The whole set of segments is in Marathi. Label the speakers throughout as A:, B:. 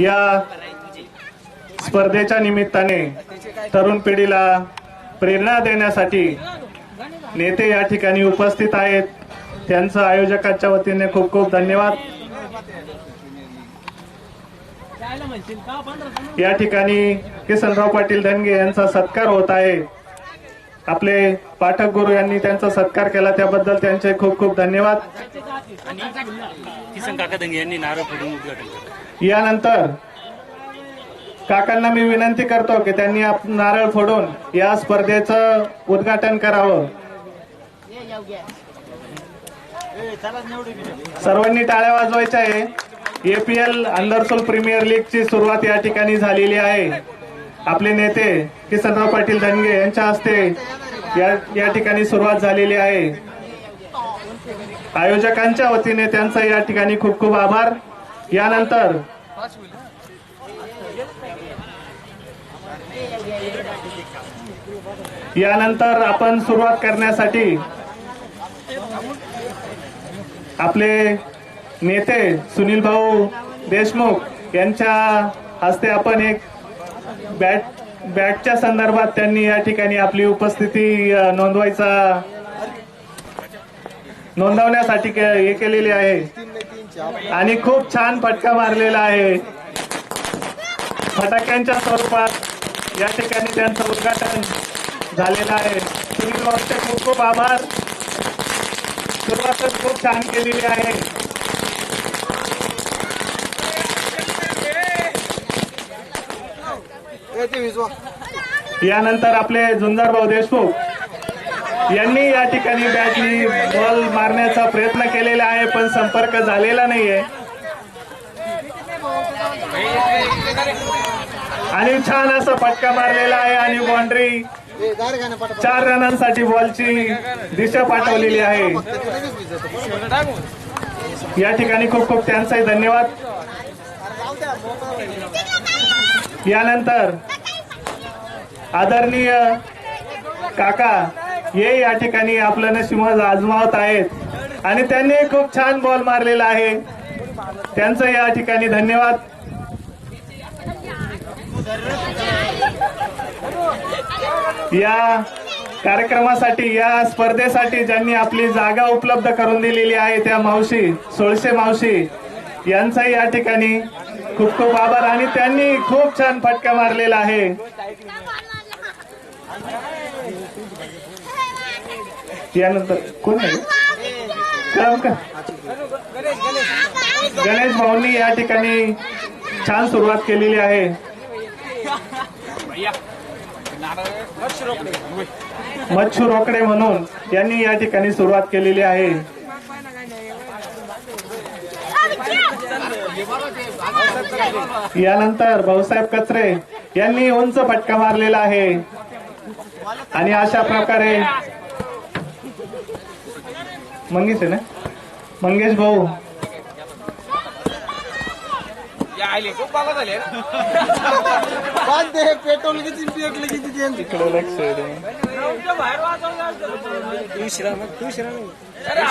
A: या स्पर्धेच्या निमित्ताने तरुण पिढीला प्रेरणा देण्यासाठी नेते या ठिकाणी उपस्थित आहेत. त्यांचं आयोजकांच्या वतीने खूप खूप धन्यवाद. या ठिकाणी किसनराव पाटील धनगे यांचा सत्कार होत आहे. आपले पाठक गुरु यांनी त्यांचा सत्कार केला. त्याबद्दल त्यांचे खूप खूप धन्यवाद.
B: यांनी नारळ
A: यानंतर काकांना मी विनंती करतो की त्यांनी नारळ फोडून या स्पर्धेचं उद्घाटन करावं. सर्वांनी टाळ्या वाजवायच्या आहे. एपीएल अंडरसोल प्रीमियर लीगची सुरुवात या ठिकाणी झालेली आहे. आपले नेते किसनराव पाटील धनगे यांच्या हस्ते या या ठिकाणी सुरुवात झालेली आहे. आयोजकांच्या वतीने त्यांचा या ठिकाणी खूप खूप आभार. यानंतर यानंतर आपण सुरुवात करण्यासाठी आपले नेते सुनील भाऊ देशमुख यांच्या हस्ते आपण एक बॅट बॅटच्या संदर्भात त्यांनी या ठिकाणी आपली उपस्थिती नोंदवायचा नोंदवण्यासाठी हे केलेली आहे. आणि खूप छान फटका मारलेला आहे. फटाक्यांच्या स्वरूपात या ठिकाणी त्यांचं उद्घाटन झालेलं आहे. सुनील खूप खूप आभार. सुरुवातच खूप छान केलेली आहे. यानंतर आपले झुंजार भाऊ देशमुख यांनी या ठिकाणी बॅटनी बॉल मारण्याचा प्रयत्न केलेला आहे पण संपर्क झालेला नाहीये. आणि छान असा फटका मारलेला आहे आणि बाउंड्री चार रनांसाठी बॉलची दिशा पाठवलेली आहे. या ठिकाणी खूप खूप त्यांचाही धन्यवाद. यानंतर आदरणीय काका हे या ठिकाणी आपलं नशिमज आजमावत आहेत आणि त्यांनी खूप छान बॉल मारलेला आहे. त्यांचं या ठिकाणी धन्यवाद. या कार्यक्रमासाठी या स्पर्धेसाठी ज्यांनी आपली जागा उपलब्ध करून दिलेली आहे त्या मावशी सोळशे मावशी यांचाही या ठिकाणी खूप खूप आभार आणि त्यांनी खूप छान फटका मारलेला आहे. त्यानंतर कोण आहे? का? गणेश भाऊंनी या ठिकाणी छान सुरुवात केलेली आहे. मच्छू रोकडे म्हणून यांनी या ठिकाणी सुरुवात केलेली आहे. यानंतर भाऊसाहेब कचरे यांनी उंच फटका मारलेला आहे. आणि अशा प्रकारे मंगेश आहे ना? मंगेश भाऊ.
C: पेट्रोल किती पेटलं किती त्यांचं
A: इकडे लक्ष आहे.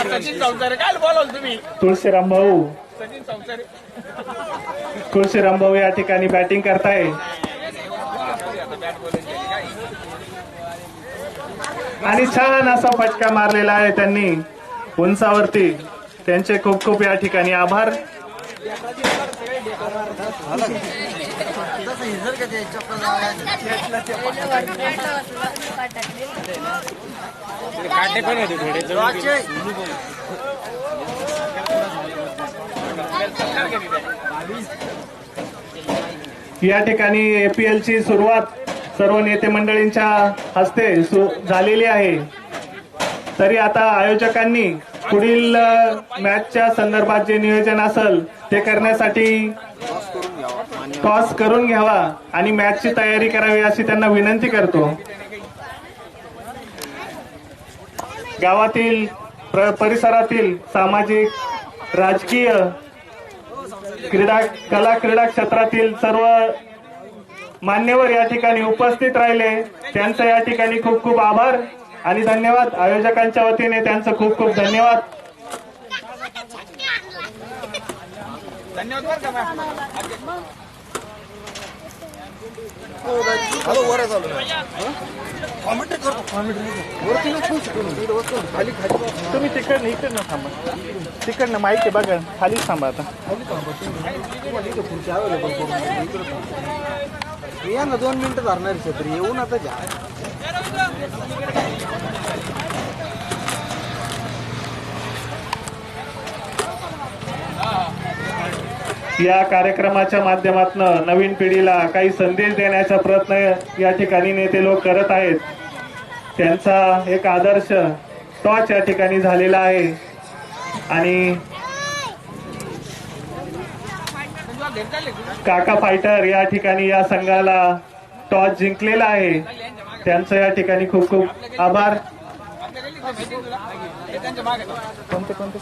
C: सचिन संसारे काय बोलाल तुम्ही?
A: तुळशीराम भाऊ.
C: सचिन संसारे
A: तुळशीराम भाऊ या ठिकाणी बॅटिंग करताय. आणि छान असा फटका मारलेला आहे त्यांनी उंचावरती. त्यांचे खूप खूप या ठिकाणी आभार. या ठिकाणी एपीएल ची सुरुवात. सर्व नेते मंडळींच्या हस्ते झालेली आहे. तरी आता आयोजकांनी पुढील मॅचच्या संदर्भात जे नियोजन असेल ते करण्यासाठी टॉस करून घ्यावा आणि मॅचची तयारी करावी अशी त्यांना विनंती करतो. गावातील प्र- परिसरातील सामाजिक राजकीय क्रीडा कला क्रीडा क्षेत्रातील सर्व मान्यवर या ठिकाणी उपस्थित राहिले. त्यांचं या ठिकाणी खूप खूप आभार आणि धन्यवाद. आयोजकांच्या वतीने त्यांचं खूप खूप धन्यवाद.
C: धन्यवाद बरं का मॅम
A: तुम्ही तिकडनं इकडनं थांबा. तिकडनं माहिती बघा. खालीच थांबा आता.
D: या ना दोन मिनिटं धरणार छत्री येऊन आता घ्या
A: या कार्यक्रमाच्या माध्यमातून नवीन पिढीला काही संदेश देण्याचा प्रयत्न या ठिकाणी नेते लोक करत आहेत. त्यांचा एक आदर्श टॉच या ठिकाणी झालेला आहे. आणि काका फायटर या ठिकाणी या संघाला टॉस जिंकलेला आहे. त्यांचं या ठिकाणी खूप खूप आभार. कोणते कोणते